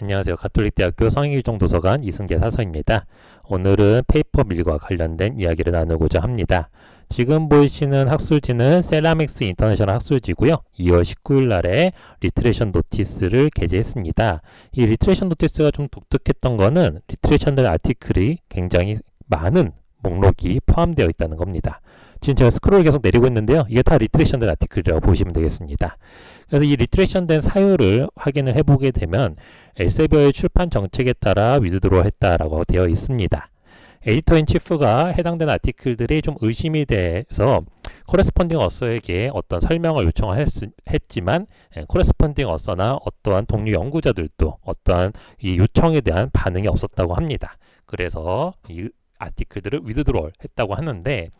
안녕하세요. 가톨릭대학교 성인교정 도서관 이승재 사서입니다. 오늘은 페이퍼 밀과 관련된 이야기를 나누고자 합니다. 지금 보이시는 학술지는 셀라믹스 인터내셔널 학술지고요. 2월 19일 날에 리트레이션 노티스를 게재했습니다. 이 리트레이션 노티스가 좀 독특했던 거는 리트레이션 된 아티클이 굉장히 많은 목록이 포함되어 있다는 겁니다. 지금 제가 스크롤을 계속 내리고 있는데요. 이게 다 리트레이션 된 아티클이라고 보시면 되겠습니다. 그래서 이 리트레이션 된 사유를 확인을 해보게 되면 엘세비어의 출판 정책에 따라 위드드로어 했다라고 되어 있습니다. 에디터인 치프가 해당되는 아티클들이 좀 의심이 돼서 코레스펀딩 어서에게 어떤 설명을 요청했지만 코레스펀딩 어서나 어떠한 동료 연구자들도 어떠한 이 요청에 대한 반응이 없었다고 합니다. 그래서 이 아티클들을 위드드롤 했다고 하는데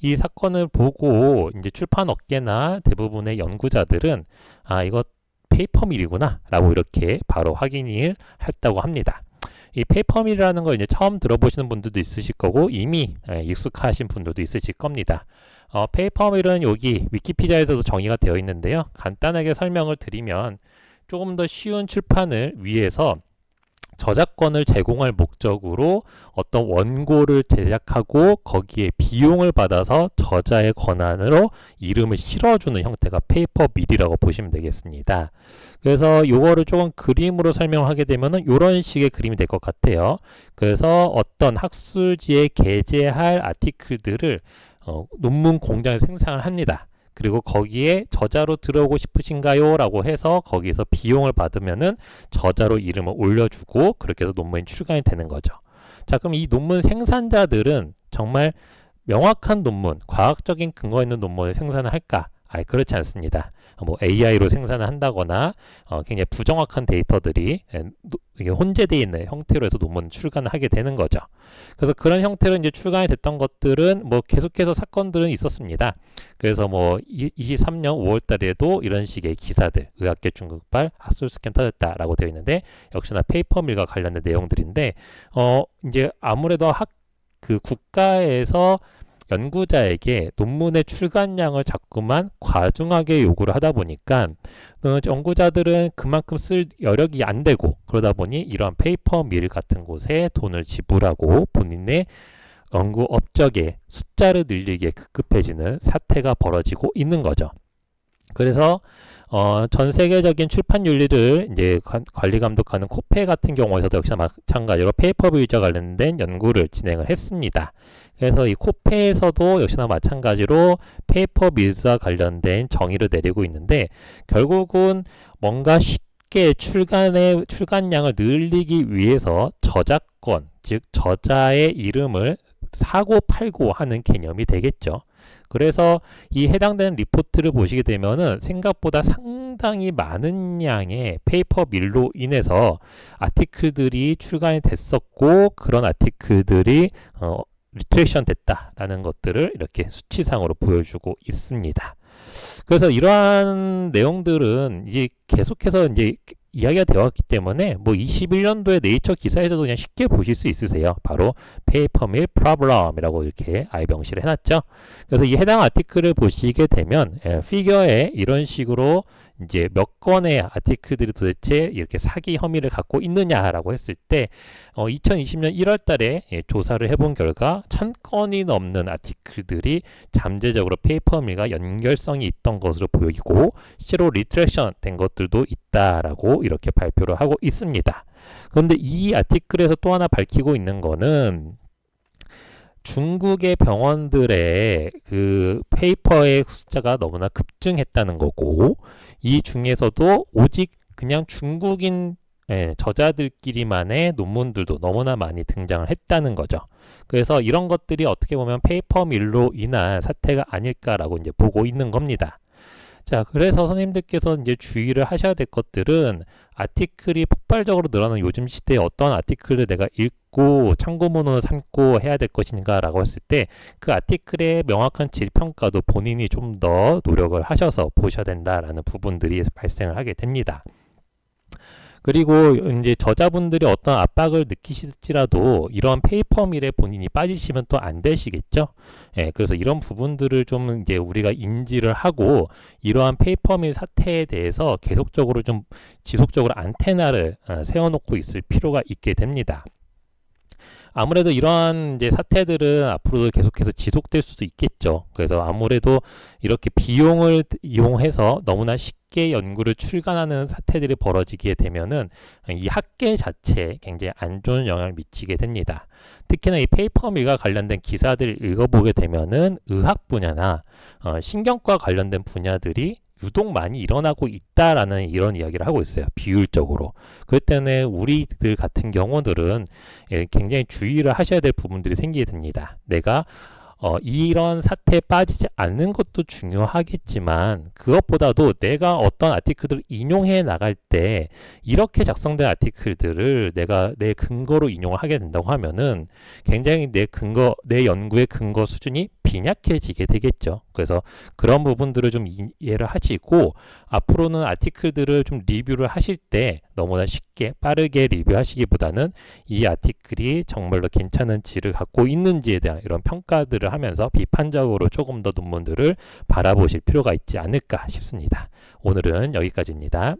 이 사건을 보고 이제 출판 업계나 대부분의 연구자들은 아 이거 페이퍼밀이구나 라고 이렇게 바로 확인을 했다고 합니다. 이 페이퍼밀이라는 걸 이제 처음 들어보시는 분들도 있으실 거고 이미 예, 익숙하신 분들도 있으실 겁니다. 어, 페이퍼밀은 여기 위키피디아에서도 정의가 되어 있는데요. 간단하게 설명을 드리면 조금 더 쉬운 출판을 위해서 저작권을 제공할 목적으로 어떤 원고를 제작하고 거기에 비용을 받아서 저자의 권한으로 이름을 실어주는 형태가 페이퍼 밀이라고 보시면 되겠습니다. 그래서 이거를 조금 그림으로 설명하게 되면은 이런 식의 그림이 될 것 같아요. 그래서 어떤 학술지에 게재할 아티클들을 어, 논문 공장에 생산을 합니다. 그리고 거기에 저자로 들어오고 싶으신가요? 라고 해서 거기서 비용을 받으면은 저자로 이름을 올려주고 그렇게 해서 논문이 출간이 되는 거죠. 자, 그럼 이 논문 생산자들은 정말 명확한 논문, 과학적인 근거 있는 논문을 생산을 할까? 아, 그렇지 않습니다. 뭐 AI로 생산을 한다거나 어, 굉장히 부정확한 데이터들이 이게 혼재되어 있는 형태로 해서 논문 출간을 하게 되는 거죠. 그래서 그런 형태로 이제 출간이 됐던 것들은 뭐 계속해서 사건들은 있었습니다. 그래서 뭐 23년 5월 달에도 이런 식의 기사들, 의학계 중국발 학술 스캔 터졌다라고 되어 있는데 역시나 페이퍼밀과 관련된 내용들인데 어 이제 아무래도 학 그 국가에서 연구자에게 논문의 출간량을 자꾸만 과중하게 요구를 하다 보니까 어, 연구자들은 그만큼 쓸 여력이 안 되고 그러다 보니 이러한 페이퍼 밀 같은 곳에 돈을 지불하고 본인의 연구 업적의 숫자를 늘리기에 급급해지는 사태가 벌어지고 있는 거죠. 그래서 어, 전 세계적인 출판 윤리를 이제 관리 감독하는 코페 같은 경우에서도 역시나 마찬가지로 페이퍼 비유자 관련된 연구를 진행을 했습니다. 그래서 이 코페에서도 역시나 마찬가지로 페이퍼 밀즈와 관련된 정의를 내리고 있는데 결국은 뭔가 쉽게 출간의 출간량을 늘리기 위해서 저작권 즉 저자의 이름을 사고 팔고 하는 개념이 되겠죠. 그래서 이 해당되는 리포트를 보시게 되면은 생각보다 상당히 많은 양의 페이퍼 밀로 인해서 아티클들이 출간이 됐었고 그런 아티클들이 어, 리트레이션 됐다라는 것들을 이렇게 수치상으로 보여주고 있습니다. 그래서 이러한 내용들은 이제 계속해서 이제 이야기가 되었기 때문에 뭐 21년도에 네이처 기사에서도 그냥 쉽게 보실 수 있으세요. 바로 페이퍼밀 프로블럼이라고 이렇게 아예 명시를 해놨죠. 그래서 이 해당 아티클을 보시게 되면 예, 피겨에 이런 식으로 이제 몇 건의 아티클들이 도대체 이렇게 사기 혐의를 갖고 있느냐라고 했을 때 어, 2020년 1월 달에 예, 조사를 해본 결과 천 건이 넘는 아티클들이 잠재적으로 페이퍼밀과 연결성이 있던 것으로 보이고 실제로 리트렉션 된 것들도 있다라고 이렇게 발표를 하고 있습니다. 그런데 이 아티클에서 또 하나 밝히고 있는 거는 중국의 병원들의 그 페이퍼의 숫자가 너무나 급증했다는 거고 이 중에서도 오직 그냥 중국인 예, 저자들끼리만의 논문들도 너무나 많이 등장을 했다는 거죠. 그래서 이런 것들이 어떻게 보면 페이퍼 밀로 인한 사태가 아닐까라고 이제 보고 있는 겁니다. 자, 그래서 선생님들께서 이제 주의를 하셔야 될 것들은 아티클이 폭발적으로 늘어나는 요즘 시대에 어떤 아티클을 내가 읽고 참고문헌을 삼고 해야 될 것인가라고 했을 때 그 아티클의 명확한 질평가도 본인이 좀 더 노력을 하셔서 보셔야 된다라는 부분들이 발생을 하게 됩니다. 그리고 이제 저자분들이 어떤 압박을 느끼실지라도 이런 페이퍼밀에 본인이 빠지시면 또 안 되시겠죠. 예, 그래서 이런 부분들을 좀 이제 우리가 인지를 하고 이러한 페이퍼밀 사태에 대해서 계속적으로 좀 지속적으로 안테나를 어, 세워놓고 있을 필요가 있게 됩니다. 아무래도 이러한 이제 사태들은 앞으로도 계속해서 지속될 수도 있겠죠. 그래서 아무래도 이렇게 비용을 이용해서 너무나 쉽게 연구를 출간하는 사태들이 벌어지게 되면은 이 학계 자체에 굉장히 안 좋은 영향을 미치게 됩니다. 특히나 이 페이퍼밀과 관련된 기사들을 읽어보게 되면은 의학 분야나 어, 신경과 관련된 분야들이 유독 많이 일어나고 있다라는 이런 이야기를 하고 있어요. 비율적으로. 그렇기 때문에 우리들 같은 경우들은 예, 굉장히 주의를 하셔야 될 부분들이 생기게 됩니다. 내가 어, 이런 사태에 빠지지 않는 것도 중요하겠지만 그것보다도 내가 어떤 아티클들을 인용해 나갈 때 이렇게 작성된 아티클들을 내가 내 근거로 인용을 하게 된다고 하면은 굉장히 내 근거, 내 연구의 근거 수준이 빈약해지게 되겠죠. 그래서 그런 부분들을 좀 이해를 하시고 앞으로는 아티클들을 좀 리뷰를 하실 때 너무나 쉽게 빠르게 리뷰하시기보다는 이 아티클이 정말로 괜찮은 질을 갖고 있는지에 대한 이런 평가들을 하면서 비판적으로 조금 더 논문들을 바라보실 필요가 있지 않을까 싶습니다. 오늘은 여기까지입니다.